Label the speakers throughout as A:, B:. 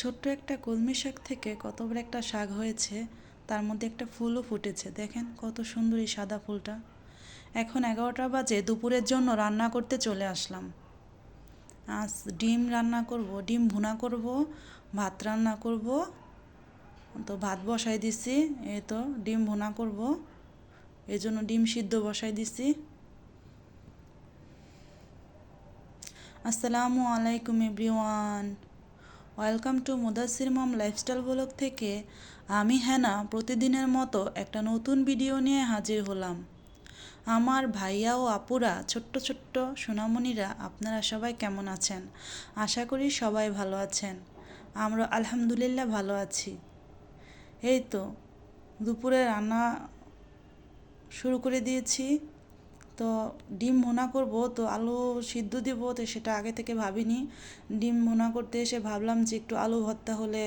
A: ছোট্ট একটা কলমি শাক থেকে কত বড় একটা শাক হয়েছে, তার মধ্যে একটা ফুলও ফুটেছে। দেখেন কত সুন্দর এই সাদা ফুলটা। এখন এগারোটা বাজে, দুপুরের জন্য রান্না করতে চলে আসলাম। আজ ডিম রান্না করব, ডিম ভুনা করব, ভাত রান্না করব। তো ভাত বসাই দিছি, এই তো ডিম ভুনা করব। এই জন্য ডিম সিদ্ধ বসাই দিছি। আসসালামু আলাইকুম everyone. Welcome to Mudasir Mom lifestyle blog থেকে আমি হ্যানা প্রতিদিনের মতো একটা নতুন ভিডিও নিয়ে হাজির হলাম। আমার ভাইয়া ও আপুরা, ছোট্ট ছোট্ট সোনামণিরা, আপনারা সবাই কেমন আছেন? আশা করি সবাই ভালো আছেন। আমরা আলহামদুলিল্লাহ ভালো আছি। এই তো, দুপুরে রান্না শুরু করে দিয়েছি। তো ডিম ভুনা করব, তো আলু সিদ্ধ দিব, তো সেটা আগে থেকে ভাবিনি। ডিম ভুনা করতে এসে ভাবলাম যে একটু আলু ভর্তা হলে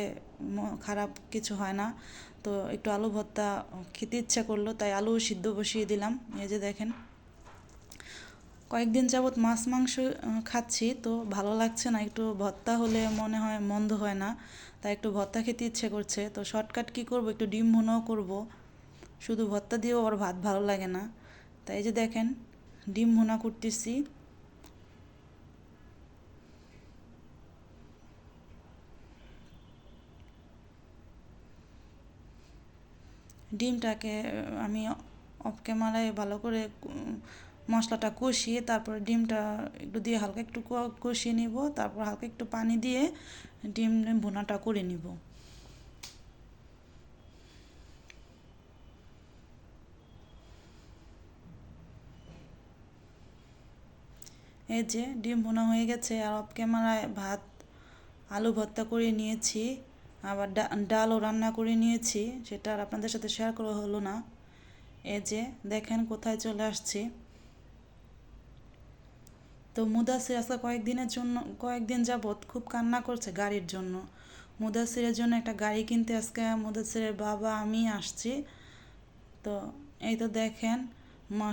A: খারাপ কিছু হয় না। তো একটু আলু ভর্তা খেতে ইচ্ছা করল, তাই আলু সিদ্ধ বসিয়ে দিলাম। এই যে দেখেন। কয়েকদিন যাবৎ মাছ মাংস খাচ্ছি, তো ভালো লাগছে না। একটু ভর্তা হলে মনে হয় মন্দ হয় না, তাই একটু ভর্তা খেতে ইচ্ছে করছে। তো শর্টকাট কী করব, একটু ডিম ভুনাও করব। শুধু ভর্তা দিয়েও আবার ভাত ভালো লাগে না। তাই যে দেখেন ডিম ভুনা করতেছি। ডিমটাকে আমি অফ ক্যামেরায় ভালো করে মশলাটা কষিয়ে তারপরে ডিমটা একটু দিয়ে হালকা একটু কষিয়ে নিব, তারপর হালকা একটু পানি দিয়ে ডিম ভুনাটা করে নিব। এই যে ডিম ভুনা হয়ে গেছে, আর অফ ক্যামেরায় ভাত, আলু ভর্তা করে নিয়েছি, আবার ডালও রান্না করে নিয়েছি, সেটা আর আপনাদের সাথে শেয়ার করা হলো না। এই যে দেখেন কোথায় চলে আসছি। তো মুদাসির আজকে কয়েকদিনের জন্য, কয়েকদিন যাবৎ খুব কান্না করছে গাড়ির জন্য। মুদাসিরের জন্য একটা গাড়ি কিনতে আজকে মুদাসিরের বাবা, আমি আসছি। তো এই তো দেখেন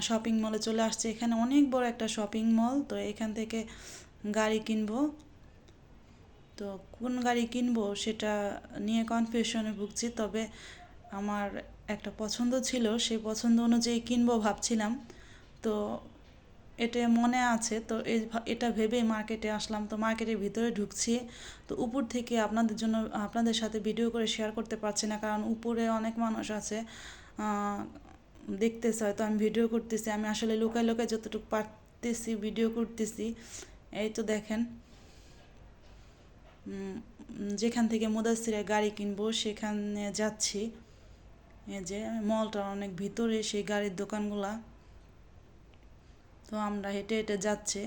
A: শপিং মলে চলে আসছে। এখানে অনেক বড় একটা শপিং মল তো এখান থেকে গাড়ি কিনবো। তো কোন গাড়ি কিনবো সেটা নিয়ে কনফিউশনে ভুগছি, তবে আমার একটা পছন্দ ছিল, সেই পছন্দ অনুযায়ী কিনবো ভাবছিলাম। তো এটা মনে আছে, তো এটা ভেবেই মার্কেটে আসলাম। তো মার্কেটের ভিতরে ঢুকছি। তো উপর থেকে আপনাদের জন্য, আপনাদের সাথে ভিডিও করে শেয়ার করতে পারছি না, কারণ উপরে অনেক মানুষ আছে। দেখতেছে, হয়তো আমি ভিডিও করতেছি, আমি আসলে লুকায় লুকায় যতটুকু পারতেছি ভিডিও করতেছি, এই তো দেখেন। যেখান থেকে মুদাসিরে গাড়ি কিনবো, সেখানে যাচ্ছি। যে মলটা অনেক ভিতরে, সেই গাড়ির দোকানগুলা। তো আমরা হেঁটে হেঁটে যাচ্ছে।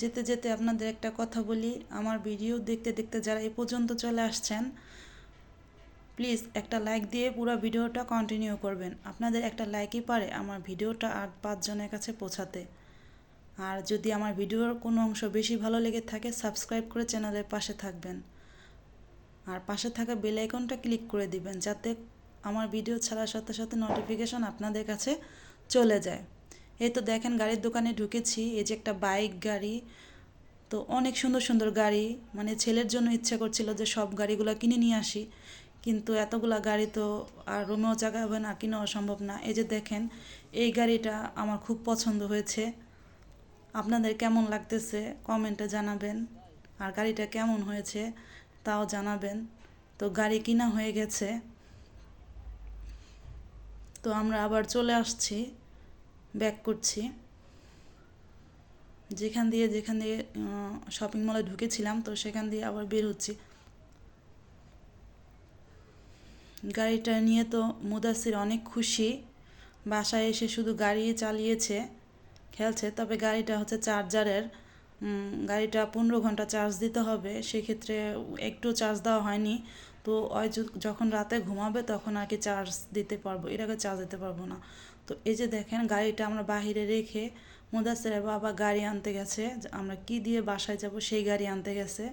A: যেতে যেতে আপনাদের একটা কথা বলি, আমার ভিডিও দেখতে দেখতে যারা এ পর্যন্ত চলে আসছেন প্লিজ একটা লাইক দিয়ে পুরো ভিডিওটা কন্টিনিউ করবেন। আপনাদের একটা লাইকই পারে আমার ভিডিওটা আর পাঁচজনের কাছে পৌঁছাতে। আর যদি আমার ভিডিওর কোনো অংশ বেশি ভালো লেগে থাকে সাবস্ক্রাইব করে চ্যানেলের পাশে থাকবেন। আর পাশে থাকা বেল আইকনটা ক্লিক করে দিবেন, যাতে আমার ভিডিও ছাড়ার সাথে সাথে নোটিফিকেশন আপনাদের কাছে চলে যায়। এই তো দেখেন গাড়ির দোকানে ঢুকেছি, এই যে একটা বাইক গাড়ি। তো অনেক সুন্দর সুন্দর গাড়ি মানে ছেলের জন্য ইচ্ছা করছিল যে সব গাড়িগুলো কিনে নিয়ে আসি, কিন্তু এতগুলা গাড়ি তো আর রুমেও জায়গা হবে না, কিনেও সম্ভব না। এই যে দেখেন, এই গাড়িটা আমার খুব পছন্দ হয়েছে। আপনাদের কেমন লাগতেছে কমেন্টে জানাবেন। আর গাড়িটা কেমন হয়েছে তাও জানাবেন। তো গাড়ি কিনা হয়ে গেছে। তো আমরা আবার চলে আসছি। ব্যাক করছি। যেখান দিয়ে যেখান দিয়ে শপিং মলে ঢুকেছিলাম, তো সেখান দিয়ে আবার বের হচ্ছি। গাড়িটা নিয়ে তো মুদাসির অনেক খুশি। বাসায় এসে শুধু গাড়ি চালিয়েছে, খেলছে, তবে গাড়িটা হচ্ছে চার্জারের গাড়িটা পনেরো ঘণ্টা চার্জ দিতে হবে। সেক্ষেত্রে একটু চার্জ দেওয়া হয়নি। তো ওই যখন রাতে ঘুমাবে তখন আর কি চার্জ দিতে পারব এটাকে চার্জ দিতে পারব না। তো এই যে দেখেন গাড়িটা আমরা বাহিরে রেখে মুদাসের বাবা গাড়ি আনতে গেছে আমরা কি দিয়ে বাসায় যাব সেই গাড়ি আনতে গেছে।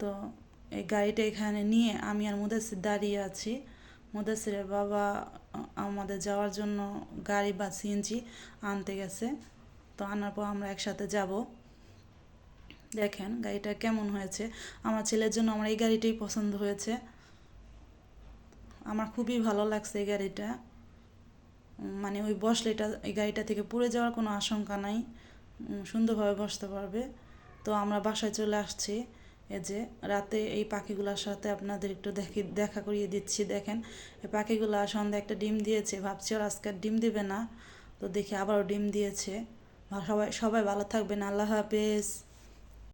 A: তো এই গাড়িটা এখানে নিয়ে আমি আর মুদাসির দাঁড়িয়ে আছি। মুদাসিরের বাবা আমাদের যাওয়ার জন্য গাড়ি বা সিএনজি আনতে গেছে। তো আনার পর আমরা একসাথে যাব। দেখেন গাড়িটা কেমন হয়েছে। আমার ছেলের জন্য আমার এই গাড়িটাই পছন্দ হয়েছে। আমার খুবই ভালো লাগছে এই গাড়িটা। মানে ওই বসলে এটা এই গাড়িটা থেকে পড়ে যাওয়ার কোনো আশঙ্কা নাই। সুন্দরভাবে বসতে পারবে। তো আমরা বাসায় চলে আসছি। এই যে রাতে এই পাখিগুলোর সাথে আপনাদের একটু দেখি, দেখা করিয়ে দিচ্ছি। দেখেন এই পাখিগুলো সন্ধ্যা একটা ডিম দিয়েছে। ভাবছি ওর আজকে ডিম দিবে না। তো দেখি আবারও ডিম দিয়েছে। সবাই সবাই ভালো থাকবেন। আল্লাহ হাফেজ।